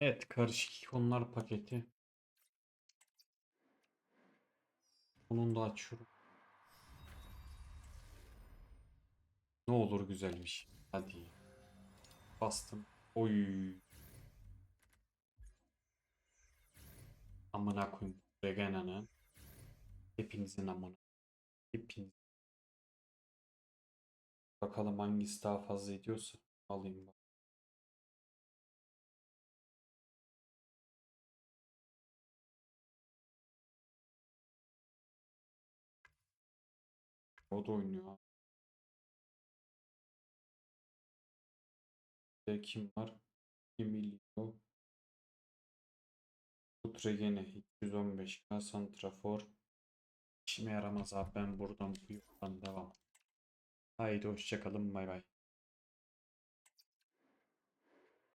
Evet karışık ikonlar paketi. Onu da açıyorum. Ne olur güzel bir şey. Hadi. Bastım. Oy. Amına koyayım. Vegana'nın. Hepinizin amına. Hepiniz. Bakalım hangisi daha fazla ediyorsa alayım O da oynuyor. De kim var? Emilio. Utregene 215k santrafor. İşime yaramaz abi ben buradan bu yoldan devam. Haydi hoşçakalın bay bay.